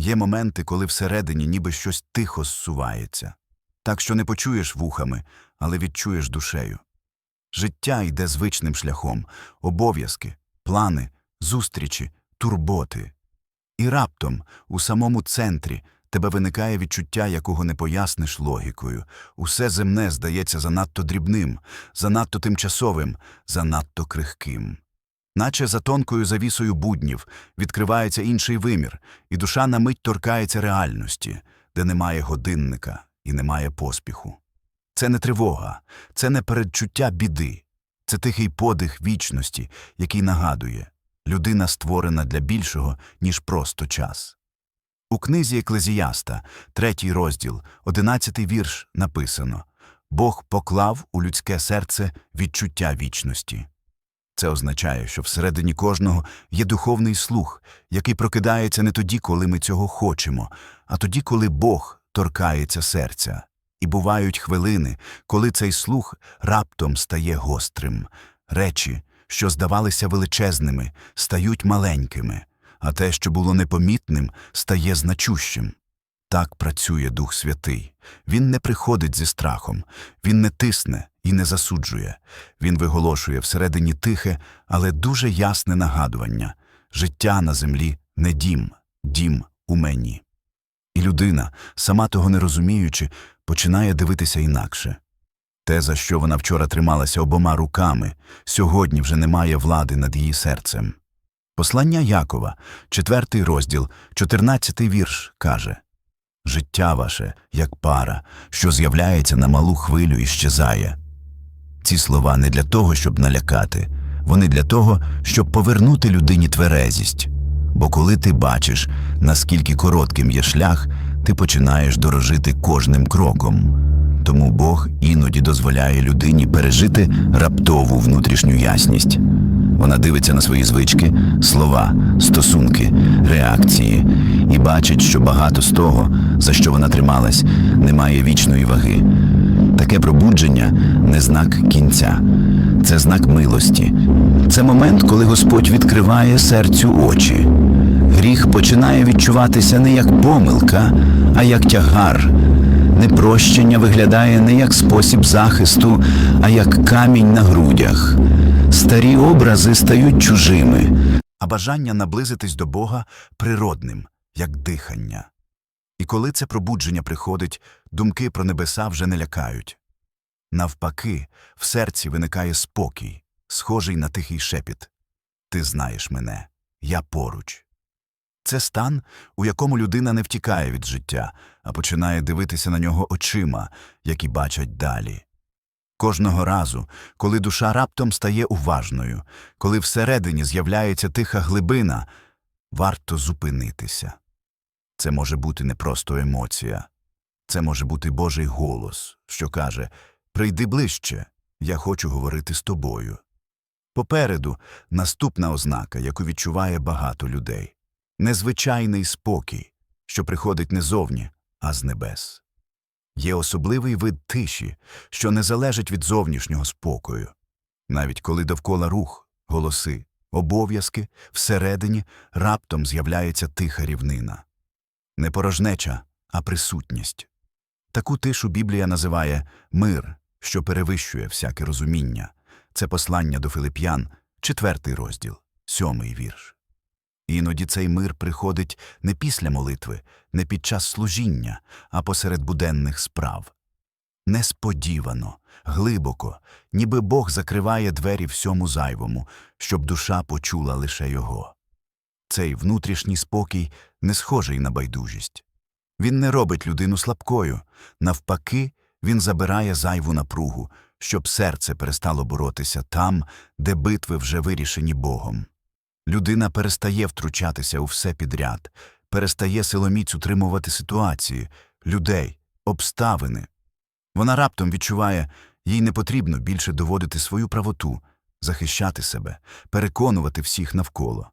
Є моменти, коли всередині ніби щось тихо зсувається, так що не почуєш вухами, але відчуєш душею. Життя йде звичним шляхом, обов'язки, плани, зустрічі, турботи. І раптом, у самому центрі, тебе виникає відчуття, якого не поясниш логікою. Усе земне здається занадто дрібним, занадто тимчасовим, занадто крихким. Наче за тонкою завісою буднів відкривається інший вимір, і душа на мить торкається реальності, де немає годинника і немає поспіху. Це не тривога, це не передчуття біди, це тихий подих вічності, який нагадує людина створена для більшого, ніж просто час. У книзі Еклезіаста, третій розділ, одинадцятий вірш написано Бог поклав у людське серце відчуття вічності. Це означає, що всередині кожного є духовний слух, який прокидається не тоді, коли ми цього хочемо, а тоді, коли Бог торкається серця. І бувають хвилини, коли цей слух раптом стає гострим. Речі, що здавалися величезними, стають маленькими, а те, що було непомітним, стає значущим. Так працює Дух Святий. Він не приходить зі страхом, він не тисне і не засуджує. Він виголошує всередині тихе, але дуже ясне нагадування життя на землі не дім, дім у мені. І людина, сама того не розуміючи, починає дивитися інакше. Те, за що вона вчора трималася обома руками, сьогодні вже не має влади над її серцем. Послання Якова, четвертий розділ, чотирнадцятий вірш, каже Життя ваше, як пара, що з'являється на малу хвилю і щезає. Ці слова не для того, щоб налякати, вони для того, щоб повернути людині тверезість. Бо коли ти бачиш, наскільки коротким є шлях, ти починаєш дорожити кожним кроком. Тому Бог іноді дозволяє людині пережити раптову внутрішню ясність. Вона дивиться на свої звички, слова, стосунки, реакції і бачить, що багато з того, за що вона трималась, не має вічної ваги. Таке пробудження не знак кінця, це знак милості. Це момент, коли Господь відкриває серцю очі. Гріх починає відчуватися не як помилка, а як тягар. Непрощення виглядає не як спосіб захисту, а як камінь на грудях. Старі образи стають чужими, а бажання наблизитись до Бога природним, як дихання. І коли це пробудження приходить, думки про небеса вже не лякають. Навпаки, в серці виникає спокій, схожий на тихий шепіт. Ти знаєш мене, я поруч. Це стан, у якому людина не втікає від життя, а починає дивитися на нього очима, які бачать далі. Кожного разу, коли душа раптом стає уважною, коли всередині з'являється тиха глибина, варто зупинитися. Це може бути не просто емоція, це може бути Божий голос, що каже Прийди ближче, я хочу говорити з тобою. Попереду наступна ознака, яку відчуває багато людей незвичайний спокій, що приходить не зовні, а з небес. Є особливий вид тиші, що не залежить від зовнішнього спокою. Навіть коли довкола рух, голоси, обов'язки, всередині раптом з'являється тиха рівнина. Не порожнеча, а присутність. Таку тишу Біблія називає мир, що перевищує всяке розуміння. Це послання до Филип'ян, четвертий розділ, сьомий вірш. Іноді цей мир приходить не після молитви, не під час служіння, а посеред буденних справ. Несподівано, глибоко, ніби Бог закриває двері всьому зайвому, щоб душа почула лише його. Цей внутрішній спокій не схожий на байдужість. Він не робить людину слабкою, навпаки, він забирає зайву напругу, щоб серце перестало боротися там, де битви вже вирішені Богом. Людина перестає втручатися у все підряд, перестає силоміць утримувати ситуації, людей, обставини. Вона раптом відчуває, їй не потрібно більше доводити свою правоту, захищати себе, переконувати всіх навколо.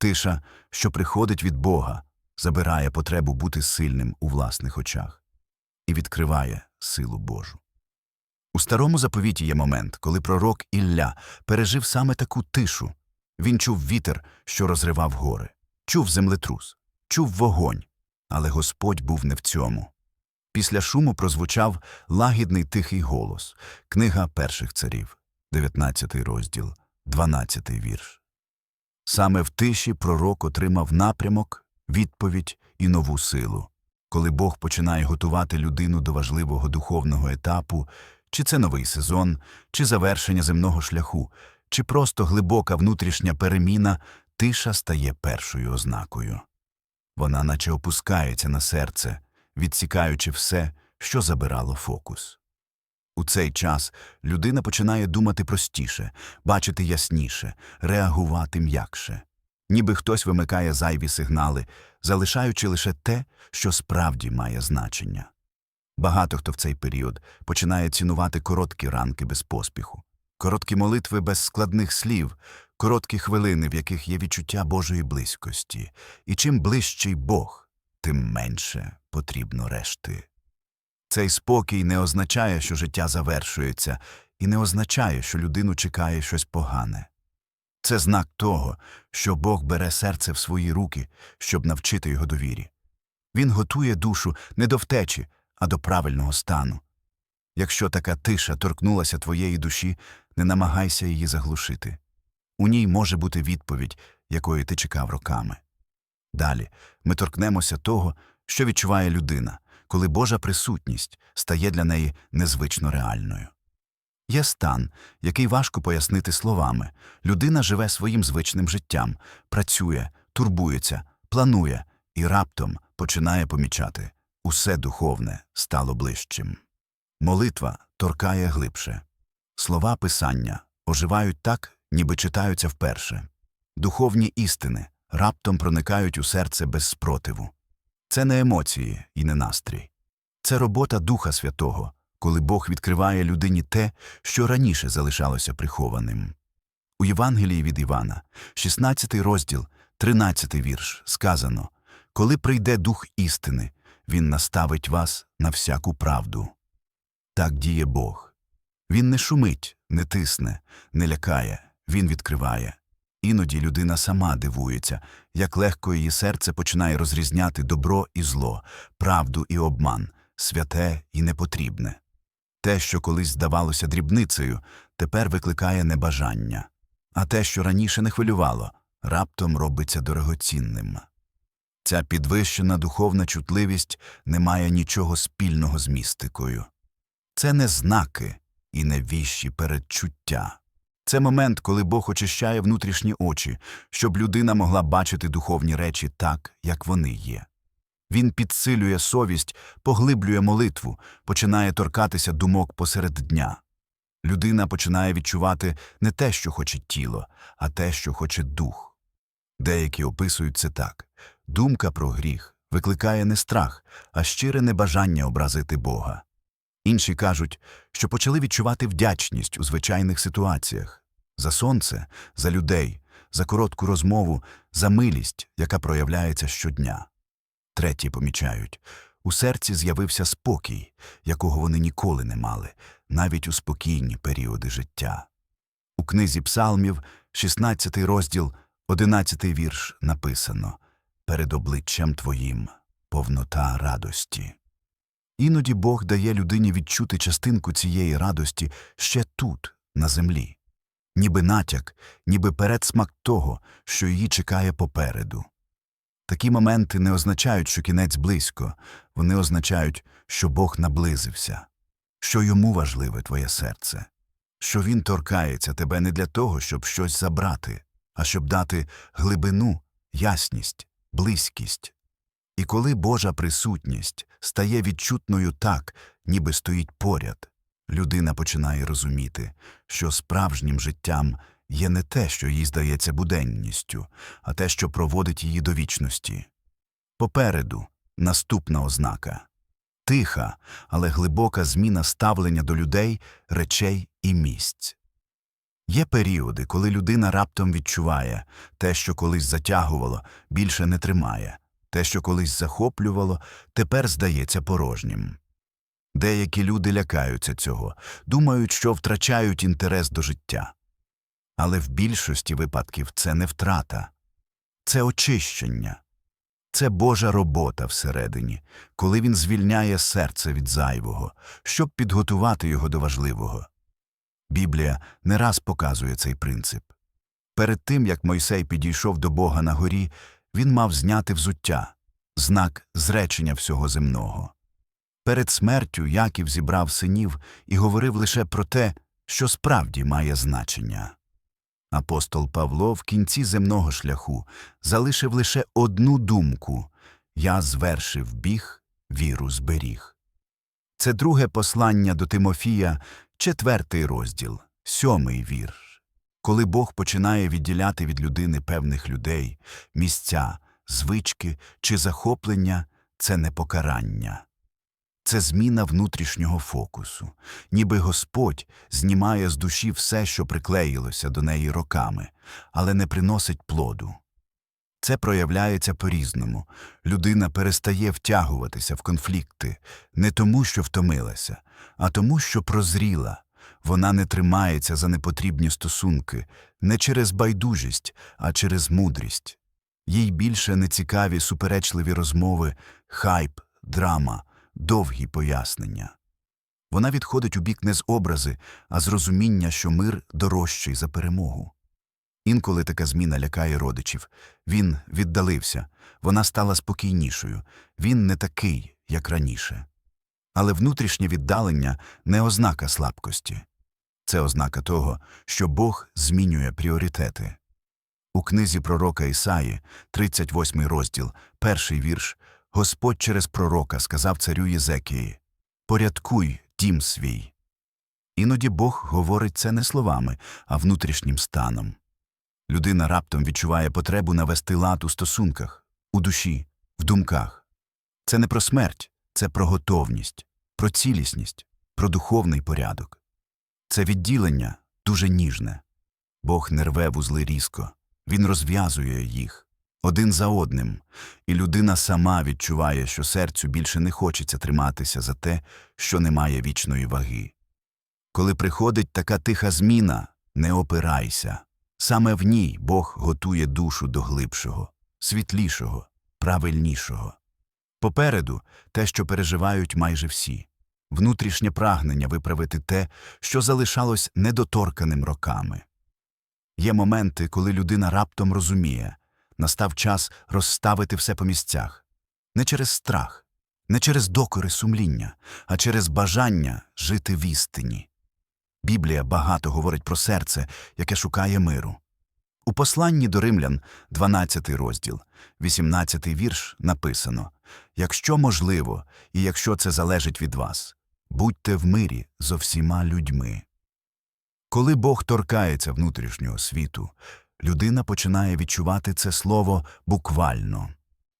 Тиша, що приходить від Бога, забирає потребу бути сильним у власних очах і відкриває силу Божу. У старому заповіті є момент, коли пророк Ілля пережив саме таку тишу. Він чув вітер, що розривав гори, чув землетрус, чув вогонь, Але Господь був не в цьому. Після шуму прозвучав лагідний тихий голос. Книга перших царів, 19 розділ, 12 вірш. Саме в тиші пророк отримав напрямок, відповідь і нову силу. Коли Бог починає готувати людину до важливого духовного етапу, чи це новий сезон, чи завершення земного шляху, чи просто глибока внутрішня переміна, тиша стає першою ознакою. Вона наче опускається на серце, відсікаючи все, що забирало фокус. У цей час людина починає думати простіше, бачити ясніше, реагувати м'якше. Ніби хтось вимикає зайві сигнали, залишаючи лише те, що справді має значення. Багато хто в цей період починає цінувати короткі ранки без поспіху, короткі молитви без складних слів, короткі хвилини, в яких є відчуття Божої близькості. І чим ближчий Бог, тим менше потрібно решти. Цей спокій не означає, що життя завершується, і не означає, що людину чекає щось погане. Це знак того, що Бог бере серце в свої руки, щоб навчити його довірі. Він готує душу не до втечі, а до правильного стану. Якщо така тиша торкнулася твоєї душі, не намагайся її заглушити. У ній може бути відповідь, якої ти чекав роками. Далі ми торкнемося того, що відчуває людина, коли Божа присутність стає для неї незвично реальною. Є стан, який важко пояснити словами. Людина живе своїм звичним життям, працює, турбується, планує і раптом починає помічати усе духовне стало ближчим. Молитва торкає глибше. Слова писання оживають так, ніби читаються вперше. Духовні істини раптом проникають у серце без спротиву. Це не емоції і не настрій. Це робота Духа Святого, коли Бог відкриває людині те, що раніше залишалося прихованим. У Євангелії від Івана, 16 розділ, 13 вірш, сказано Коли прийде Дух істини, Він наставить вас на всяку правду. Так діє Бог. Він не шумить, не тисне, не лякає, він відкриває. Іноді людина сама дивується, як легко її серце починає розрізняти добро і зло, правду і обман, святе і непотрібне. Те, що колись здавалося дрібницею, тепер викликає небажання, а те, що раніше не хвилювало, раптом робиться дорогоцінним. Ця підвищена духовна чутливість не має нічого спільного з містикою. Це не знаки і не віщі передчуття. Це момент, коли Бог очищає внутрішні очі, щоб людина могла бачити духовні речі так, як вони є. Він підсилює совість, поглиблює молитву, починає торкатися думок посеред дня. Людина починає відчувати не те, що хоче тіло, а те, що хоче дух. Деякі описують це так думка про гріх викликає не страх, а щире небажання образити Бога. Інші кажуть, що почали відчувати вдячність у звичайних ситуаціях за сонце, за людей, за коротку розмову, за милість, яка проявляється щодня. Треті помічають у серці з'явився спокій, якого вони ніколи не мали, навіть у спокійні періоди життя. У книзі Псалмів, 16 розділ, 11 вірш написано Перед обличчям твоїм повнота радості. Іноді Бог дає людині відчути частинку цієї радості ще тут, на землі, ніби натяк, ніби передсмак того, що її чекає попереду. Такі моменти не означають, що кінець близько, вони означають, що Бог наблизився, що йому важливе твоє серце, що він торкається тебе не для того, щоб щось забрати, а щоб дати глибину, ясність, близькість. І коли Божа присутність стає відчутною так, ніби стоїть поряд, людина починає розуміти, що справжнім життям є не те, що їй здається буденністю, а те, що проводить її до вічності. Попереду наступна ознака тиха, але глибока зміна ставлення до людей, речей і місць. Є періоди, коли людина раптом відчуває те, що колись затягувало, більше не тримає, те, що колись захоплювало, тепер здається порожнім. Деякі люди лякаються цього, думають, що втрачають інтерес до життя. Але в більшості випадків це не втрата, це очищення. Це Божа робота всередині, коли він звільняє серце від зайвого, щоб підготувати його до важливого. Біблія не раз показує цей принцип. Перед тим, як Мойсей підійшов до Бога на горі, він мав зняти взуття, знак зречення всього земного. Перед смертю Яків зібрав синів і говорив лише про те, що справді має значення. Апостол Павло в кінці земного шляху залишив лише одну думку Я звершив біг, віру зберіг. Це друге послання до Тимофія, четвертий розділ, сьомий вірш. Коли Бог починає відділяти від людини певних людей, місця, звички чи захоплення, це не покарання. Це зміна внутрішнього фокусу, ніби Господь знімає з душі все, що приклеїлося до неї роками, але не приносить плоду. Це проявляється по-різному. Людина перестає втягуватися в конфлікти не тому, що втомилася, а тому, що прозріла. Вона не тримається за непотрібні стосунки не через байдужість, а через мудрість. Їй більше не цікаві суперечливі розмови, хайп, драма, довгі пояснення. Вона відходить у бік не з образи, а з розуміння, що мир дорожчий за перемогу. Інколи така зміна лякає родичів. Він віддалився, вона стала спокійнішою, він не такий, як раніше. Але внутрішнє віддалення не ознака слабкості. Це ознака того, що Бог змінює пріоритети. У книзі пророка Ісаї, 38 розділ, перший вірш, Господь через пророка сказав царю Єзекії «Порядкуй дім свій». Іноді Бог говорить це не словами, а внутрішнім станом. Людина раптом відчуває потребу навести лад у стосунках, у душі, в думках. Це не про смерть, це про готовність, про цілісність, про духовний порядок. Це відділення дуже ніжне. Бог не рве вузли різко, він розв'язує їх один за одним, і людина сама відчуває, що серцю більше не хочеться триматися за те, що не має вічної ваги. Коли приходить така тиха зміна, не опирайся. Саме в ній Бог готує душу до глибшого, світлішого, правильнішого. Попереду те, що переживають майже всі внутрішнє прагнення виправити те, що залишалось недоторканим роками. Є моменти, коли людина раптом розуміє настав час розставити все по місцях не через страх, не через докори сумління, а через бажання жити в істині. Біблія багато говорить про серце, яке шукає миру. У посланні до римлян, 12 розділ, 18 вірш написано Якщо можливо, і якщо це залежить від вас, будьте в мирі зо всіма людьми. Коли Бог торкається внутрішнього світу, людина починає відчувати це слово буквально.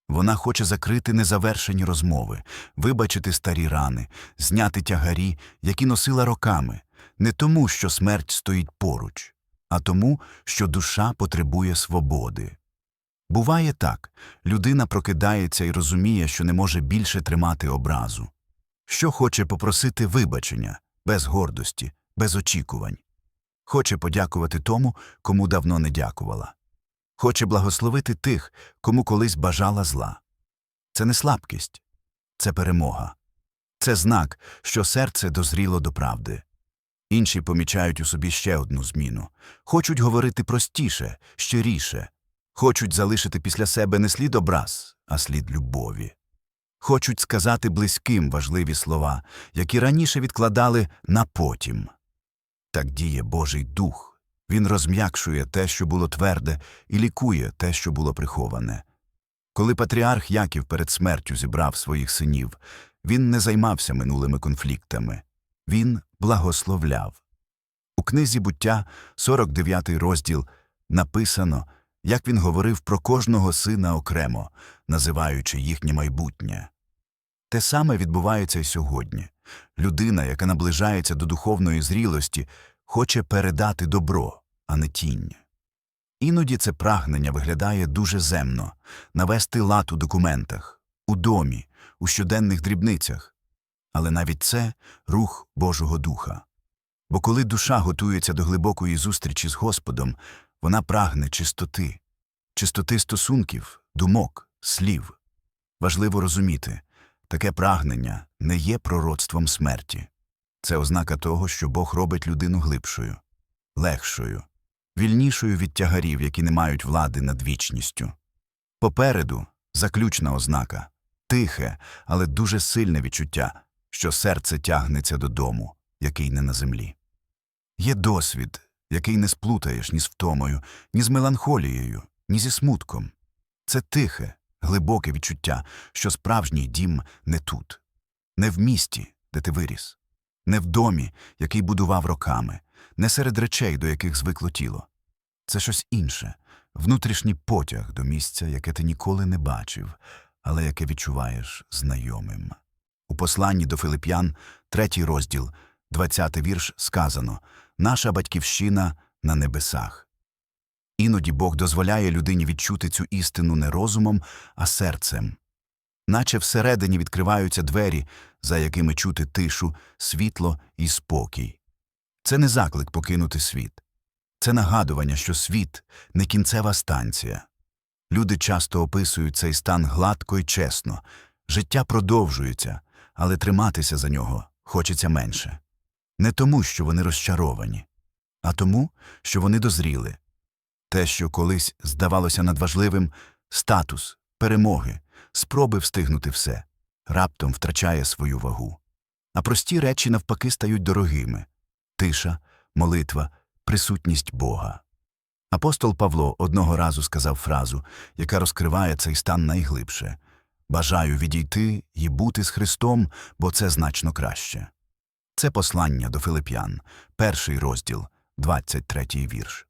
Вона хоче закрити незавершені розмови, вибачити старі рани, зняти тягарі, які носила роками, не тому, що смерть стоїть поруч, а тому, що душа потребує свободи. Буває так людина прокидається і розуміє, що не може більше тримати образу, що хоче попросити вибачення, без гордості, без очікувань, хоче подякувати тому, кому давно не дякувала, хоче благословити тих, кому колись бажала зла. Це не слабкість, це перемога. Це знак, що серце дозріло до правди. Інші помічають у собі ще одну зміну хочуть говорити простіше, щиріше, хочуть залишити після себе не слід образ, а слід любові. Хочуть сказати близьким важливі слова, які раніше відкладали на потім. Так діє Божий Дух. Він розм'якшує те, що було тверде, і лікує те, що було приховане. Коли патріарх Яків перед смертю зібрав своїх синів, він не займався минулими конфліктами, він благословляв. У книзі буття, 49 розділ, написано, як він говорив про кожного сина окремо, називаючи їхнє майбутнє. Те саме відбувається й сьогодні. Людина, яка наближається до духовної зрілості, хоче передати добро, а не тінь. Іноді це прагнення виглядає дуже земно навести лад у документах, у домі, у щоденних дрібницях. Але навіть це рух Божого Духа. Бо коли душа готується до глибокої зустрічі з Господом, вона прагне чистоти, чистоти стосунків, думок, слів, Важливо розуміти, таке прагнення не є пророцтвом смерті. Це ознака того, що Бог робить людину глибшою, легшою, вільнішою від тягарів, які не мають влади над вічністю. Попереду заключна ознака тихе, але дуже сильне відчуття, що серце тягнеться додому, який не на землі. Є досвід, який не сплутаєш ні з втомою, ні з меланхолією, ні зі смутком. Це тихе, глибоке відчуття, що справжній дім не тут, не в місті, де ти виріс, не в домі, який будував роками, не серед речей, до яких звикло тіло. Це щось інше, внутрішній потяг до місця, яке ти ніколи не бачив, але яке відчуваєш знайомим. У посланні до Филип'ян, третій розділ, двадцятий вірш, сказано Наша батьківщина на небесах. Іноді Бог дозволяє людині відчути цю істину не розумом, а серцем. Наче всередині відкриваються двері, за якими чути тишу, світло і спокій. Це не заклик покинути світ. Це нагадування, що світ не кінцева станція. Люди часто описують цей стан гладко і чесно. Життя продовжується, але триматися за нього хочеться менше. Не тому, що вони розчаровані, а тому, що вони дозріли. Те, що колись здавалося надважливим статус, перемоги, спроби встигнути все, раптом втрачає свою вагу. А прості речі навпаки стають дорогими тиша, молитва, присутність Бога. Апостол Павло одного разу сказав фразу, яка розкриває цей стан найглибше Бажаю відійти і бути з Христом, бо це значно краще. Це послання до Филип'ян, перший розділ, 23 вірш.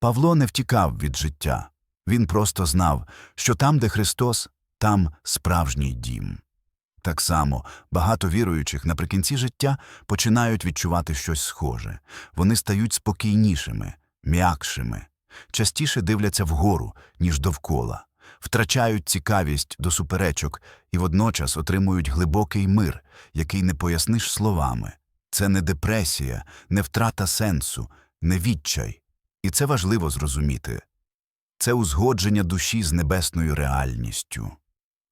Павло не втікав від життя. Він просто знав, що там, де Христос, там справжній дім. Так само багато віруючих наприкінці життя починають відчувати щось схоже. Вони стають спокійнішими, м'якшими, частіше дивляться вгору, ніж довкола, втрачають цікавість до суперечок і водночас отримують глибокий мир, який не поясниш словами. Це не депресія, не втрата сенсу, не відчай. І це важливо зрозуміти. Це узгодження душі з небесною реальністю.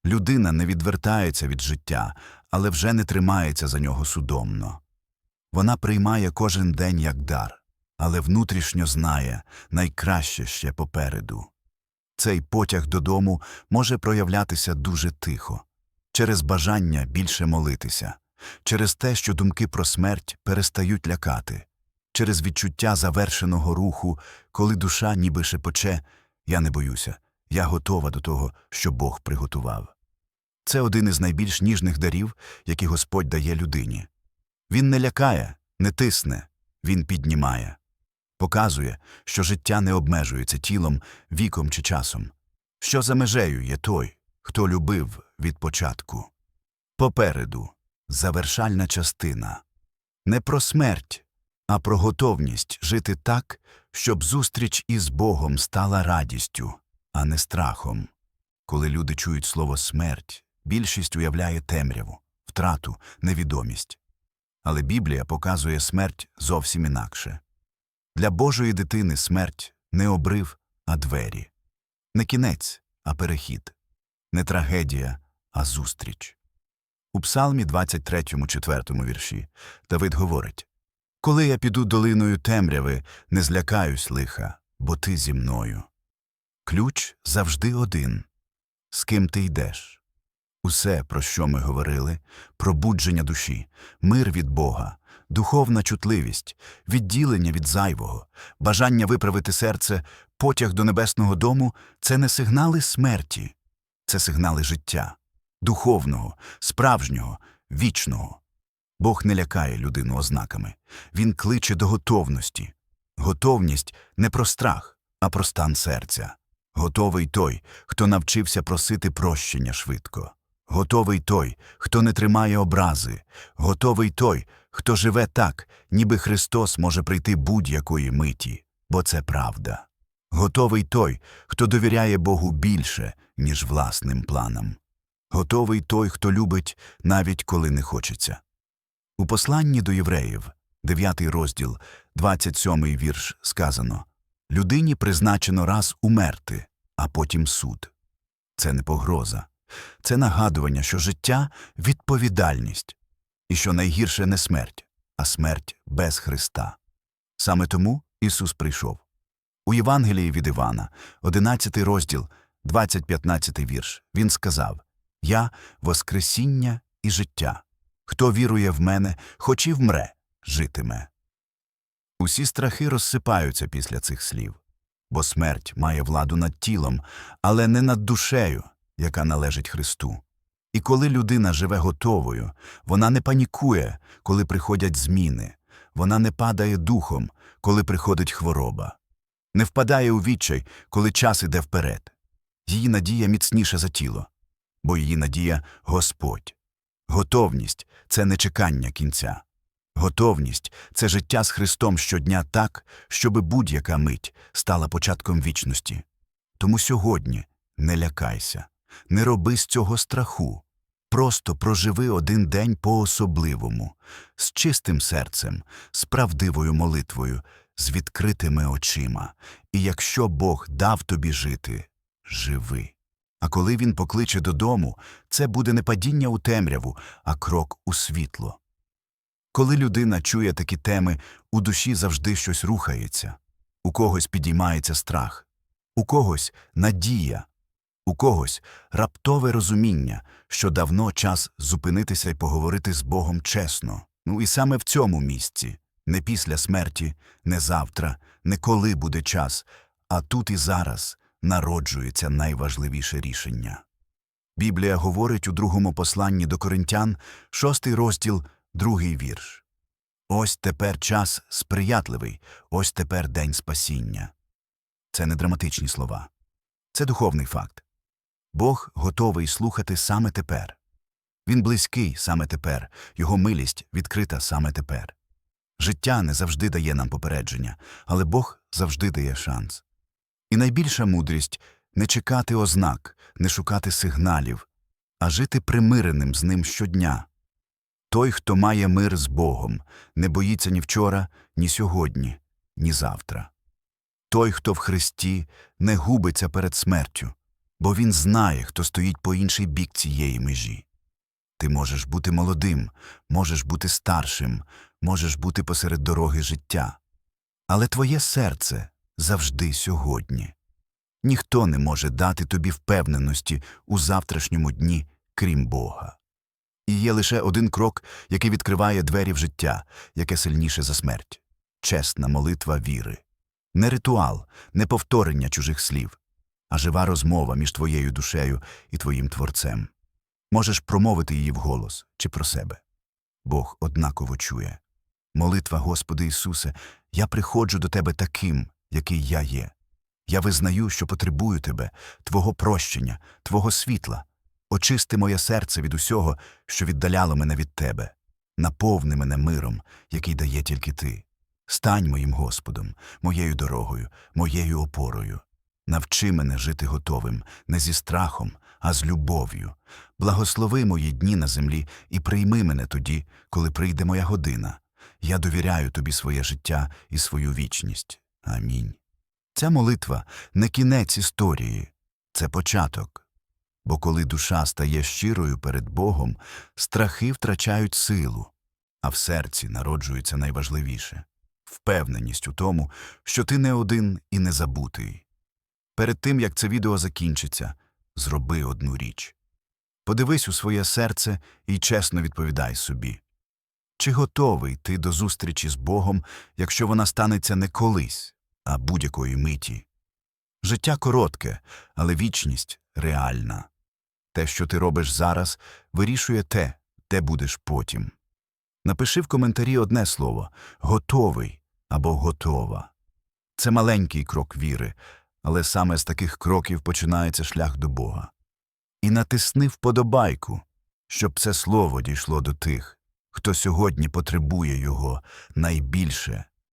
Людина не відвертається від життя, але вже не тримається за нього судомно. Вона приймає кожен день як дар, але внутрішньо знає найкраще ще попереду. Цей потяг додому може проявлятися дуже тихо, через бажання більше молитися, через те, що думки про смерть перестають лякати, через відчуття завершеного руху, коли душа ніби шепоче Я не боюся, я готова до того, що Бог приготував. Це один із найбільш ніжних дарів, які Господь дає людині. Він не лякає, не тисне, він піднімає, показує, що життя не обмежується тілом, віком чи часом, що за межею є той, хто любив від початку. Попереду завершальна частина не про смерть, а про готовність жити так, щоб зустріч із Богом стала радістю, а не страхом. Коли люди чують слово смерть, більшість уявляє темряву, втрату, невідомість. Але Біблія показує смерть зовсім інакше. Для Божої дитини смерть не обрив, а двері, не кінець, а перехід, не трагедія, а зустріч. У Псалмі 23, 4 вірші Давид говорить Коли я піду долиною темряви, не злякаюсь лиха, бо ти зі мною. Ключ завжди один з ким ти йдеш. Усе, про що ми говорили, пробудження душі, мир від Бога, духовна чутливість, відділення від зайвого, бажання виправити серце, потяг до небесного дому це не сигнали смерті, це сигнали життя, духовного, справжнього, вічного. Бог не лякає людину ознаками, Він кличе до готовності. Готовність не про страх, а про стан серця. Готовий той, хто навчився просити прощення швидко. Готовий той, хто не тримає образи. Готовий той, хто живе так, ніби Христос може прийти будь-якої миті, бо це правда. Готовий той, хто довіряє Богу більше, ніж власним планам. Готовий той, хто любить, навіть коли не хочеться. У посланні до євреїв, 9 розділ, 27 вірш, сказано Людині призначено раз умерти, а потім суд. Це не погроза, Це нагадування, що життя відповідальність, і що найгірше не смерть, а смерть без Христа. Саме тому Ісус прийшов. У Євангелії від Івана, 11 розділ, 20-15 вірш, Він сказав Я – Воскресіння і життя. Хто вірує в мене, хоч і вмре, житиме. Усі страхи розсипаються після цих слів, бо смерть має владу над тілом, але не над душею, яка належить Христу. І коли людина живе готовою, вона не панікує, коли приходять зміни, вона не падає духом, коли приходить хвороба, не впадає у відчай, коли час іде вперед. Її надія міцніша за тіло, бо її надія Господь. Готовність це не чекання кінця. Готовність це життя з Христом щодня так, щоби будь-яка мить стала початком вічності. Тому сьогодні не лякайся, не роби з цього страху. Просто проживи один день по-особливому, з чистим серцем, з правдивою молитвою, з відкритими очима. І якщо Бог дав тобі жити, живи. А коли Він покличе додому, це буде не падіння у темряву, а крок у світло. Коли людина чує такі теми, у душі завжди щось рухається, у когось підіймається страх, у когось надія, у когось раптове розуміння, що давно час зупинитися і поговорити з Богом чесно. Ну і саме в цьому місці, не після смерті, не завтра, не коли буде час, а тут і зараз народжується найважливіше рішення. Біблія говорить у другому посланні до коринтян, шостий розділ, другий вірш. Ось тепер час сприятливий, ось тепер день спасіння. Це не драматичні слова. Це духовний факт. Бог готовий слухати саме тепер. Він близький саме тепер, його милість відкрита саме тепер. Життя не завжди дає нам попередження, але Бог завжди дає шанс. І найбільша мудрість не чекати ознак, не шукати сигналів, а жити примиреним з ним щодня. Той, хто має мир з Богом, не боїться ні вчора, ні сьогодні, ні завтра. Той, хто в Христі, не губиться перед смертю, бо він знає, хто стоїть по інший бік цієї межі. Ти можеш бути молодим, можеш бути старшим, можеш бути посеред дороги життя. Але твоє серце завжди сьогодні. Ніхто не може дати тобі впевненості у завтрашньому дні, крім Бога. І є лише один крок, який відкриває двері в життя, яке сильніше за смерть чесна молитва віри. Не ритуал, не повторення чужих слів, а жива розмова між твоєю душею і твоїм творцем. Можеш промовити її вголос чи про себе. Бог однаково чує. Молитва, Господи Ісусе, я приходжу до Тебе таким, який я є. Я визнаю, що потребую Тебе, Твого прощення, Твого світла. Очисти моє серце від усього, що віддаляло мене від Тебе. Наповни мене миром, який дає тільки Ти. Стань моїм Господом, моєю дорогою, моєю опорою. Навчи мене жити готовим, не зі страхом, а з любов'ю. Благослови мої дні на землі і прийми мене тоді, коли прийде моя година. Я довіряю тобі своє життя і свою вічність. Амінь. Ця молитва не кінець історії, це початок. Бо коли душа стає щирою перед Богом, страхи втрачають силу, а в серці народжується найважливіше впевненість у тому, що ти не один і не забутий. Перед тим, як це відео закінчиться, зроби одну річ. Подивись у своє серце і чесно відповідай собі. Чи готовий ти до зустрічі з Богом, якщо вона станеться не колись, а будь-якої миті? Життя коротке, але вічність реальна. Те, що ти робиш зараз, вирішує те, де будеш потім. Напиши в коментарі одне слово готовий або готова. Це маленький крок віри, але саме з таких кроків починається шлях до Бога. І натисни вподобайку, щоб це слово дійшло до тих, хто сьогодні потребує його найбільше